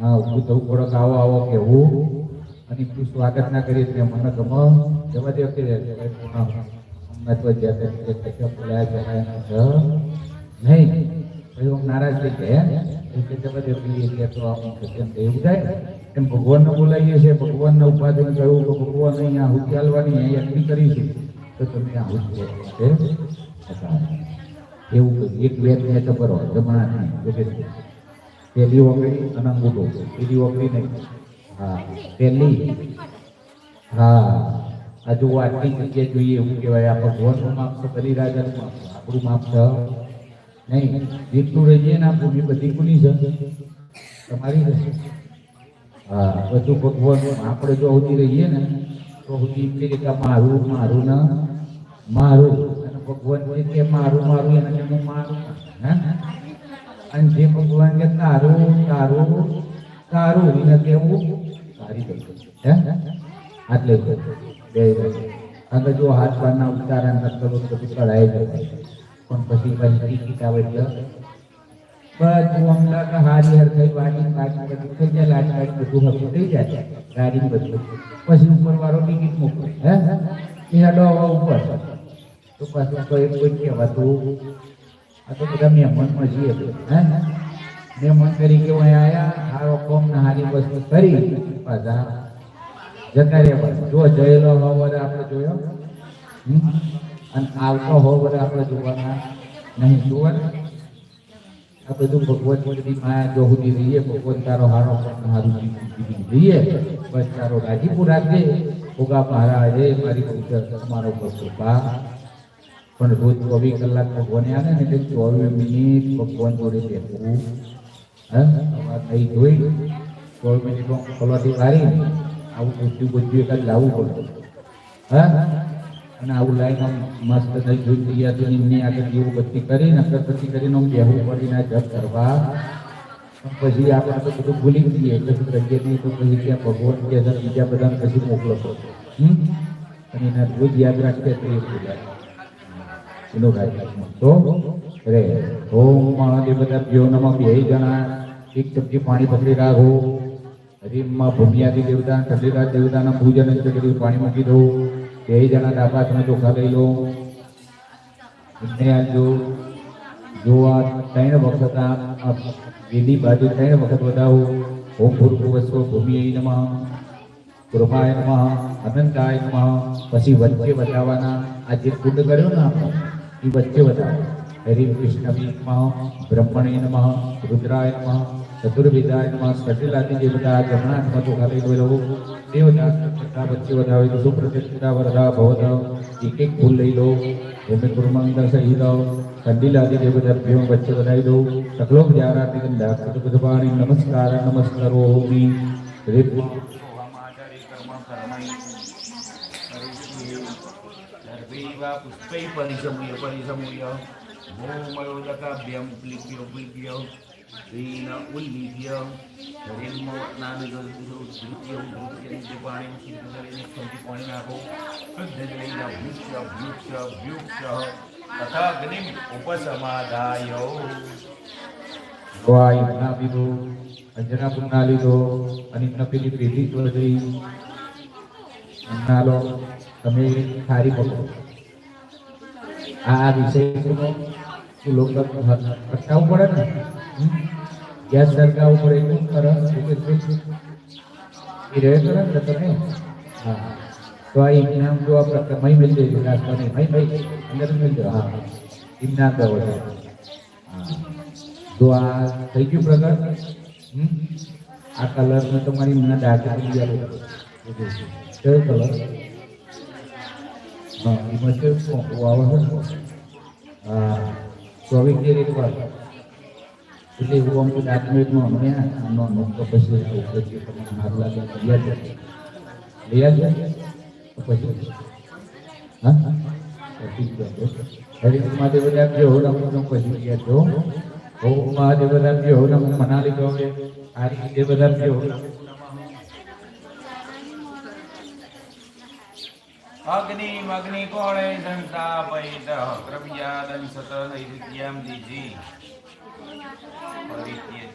હા હું તો થોડોક આવો આવો કેવું અને તું સ્વાગત ના એટલે મને ગમ. જવા દે કે કે બોલાય છે નહીં પછી હું નારાજ ગયા હે એ કે જવા દે પેલી એટલે તો કે એવું એમ ભગવાનને બોલાવીએ છીએ, ભગવાનને ઉપાધન કહ્યું કે ભગવાન અહીંયા હુતી હાલવાની અહીંયા એકલી કરી છે. તો તમે આ હુતી છે એવું એક વેદ ને તો કરો, જમણા પેલી ઓગળી અને અંગૂઠો બીજી ઓગળી નહીં. હા, પહેલી. હા, આ જો આટલી જગ્યાએ જોઈએ એવું કહેવાય. આ ભગવાનનું માપ છે, બલિરાજાનું માપ છે. આપણું માપ છે. નહીં, જેટલું રહીએ ને આપણું બધી ખુલી છે તમારી રહેશે હા, બધું ભગવાન આપણે જો સુધી રહીએ ને, તો સુધી કહીએ મારું મારું ને મારું. અને ભગવાન હોય કે મારું મારું, એને હું મારું. હે અને જે ભગવાન કે તારું તારું તારું એને કેવું? તારી કરતું હે? આટલે બે કે જો હાથ પારના ઉતારા ન તો પછી કઢાઈ જાય પણ પછી પછી કિતાબ એટલે બધું અમલા હારી હર થઈ વાડી વાડી થઈ જાય લાજ લાજ બધું હરખું થઈ જાય. ગાડી બધું. પછી ઉપર વાળો ટિકિટ મોકલે હે? એ હેડો ઉપર. તો પાછું કોઈ કોઈ કહેવાતું આ તો બધા મહેમાનમાં જઈએ હે મહેમાન તરીકે અહીં આવ્યા હારો કોમ ને હારી વસ્તુ કરી, પાછા જતા રહ્યા જો જયેલો હોવર આપણે જોયો? અને આવતો હોવર આપણે જોવાના નહીં જોવાના આ બધું ભગવત બધી માયા જો સુધી રહીએ, ભગવાન તારો હારો પણ જીવી રહીએ. બસ તારો રાજીપુર રાખજે. ભોગા મહારાજે મારી તમારો પર કૃપા પણ રોજ ચોવીસ કલાક ભગવાને આવે ને એટલે ચોવીસ મિનિટ ભગવાન જોડે બેસવું. હા થઈ જોઈ, ચોવીસ મિનિટમાં ખોલવાથી વારી, આવું બધું બધું એકાદ લાવવું પડે. હા, અને આવું લાઈન આમ મસ્ત થઈ જોઈ, તૈયાર થઈ એમની આગળ જેવું બત્તી કરીને, અગરબત્તી કરીને આમ બેહવું પડીને જપ કરવા. પછી આપણે તો બધું ભૂલી જઈએ, એટલે શું કરીએ નહીં, તો પછી ત્યાં ભગવાન કે બીજા બધાને પછી મોકલો હમ? અને એના રોજ યાદ રાખીએ તો એ તો રે ઓમ મહાદેવ બધા નમઃ બે જણા એક ચમચી પાણી પકડી રાખો, હરીમમાં ભૂમિયાદી દેવતા ઠંડીરાજ દેવતાના પૂજન કરી પાણી મૂકી દો. બે જણા ડાબા તમે ચોખા લઈ લો. આજો જો આ ત્રણ વખત આ વેદી બાજુ ત્રણ વખત વધાવો. ઓમ ભૂર્ભુવસ્વ ભૂમિ નમઃ, કૃપાય નમઃ, અનંતાય નમઃ. પછી વચ્ચે બતાવવાના આ જે કુંડ કર્યો ને આપણે એ વચ્ચે. વધાવો હરિ કૃષ્ણમી નમઃ, બ્રહ્મણે નમઃ, રુદ્રાય નમઃ, ચતુર્વિધાય નમઃ સટિલાથી જે બધા જમણા હાથમાં ચોખા લઈ લો દેવતા બધા વચ્ચે વધાવે તો સુપ્રતિષ્ઠિતા, વરદા ભવત એક એક ફૂલ લઈ લો ભૂમિ સહી દો કંડીલાથી જે બધા ભીમ વચ્ચે વધાવી દો સકલોક જારાથી ગંધા કુદપાણી નમસ્કાર નમસ્કારો હોમી રીત પુષ્પૈ પરિસમૂય પરિસમૂય ભૂમયોદકાભ્યમ પ્લિપ્ય પ્લિપ્ય શ્રીન ઉલ્લિપ્ય હરિમો નાનું ધૃત્યમ પાણી કરીને ખંતી પાણી નાખો શુદ્ધજૈન ભૂક્ષ ભૂક્ષ ભૂક્ષ તથા અગ્નિમ ઉપસમાદાય વાય ના લીધો અંજના પુન્ના લીધો અને પેલી પેઢી તો જઈ એમના લો તમે સારી પકડો આ આ વિષય અટકાવવું પડે ને? ગેસ સરકાવવું પડે એટલું કરે એ રહે કરે તમે? હા તો આ ઇનામ જો આપણે મહી મિલ વિકાસ બને મહી ભાઈ અંદર મિલ જાય હા ઇનામ દો હા. તો આ થઈ ગયું હમ? આ કલર તમારી મને ડાર્ક કરી દીધો કયો કલર? હા એમાં કેવું શું આવે છે ને? હા ચોવીસ કેરેટ વાળો એટલે એવું ડાર્ક મેટમાં અમને આનો નોકતો પછી પછી તમને સારું લાગે તો લઈ આવજો લઈ પછી હા છે હરિ મહાદેવ પછી લઈ આવજો ઓમ મહાદેવ આપજો નમો મનાલી ગયો આ રીતે બધા અગ્નિ અગ્નિ કોણે પૈત દ્રવ્યાદન સત નૈવેદ્યમ દીજી પરિત્યજ્ય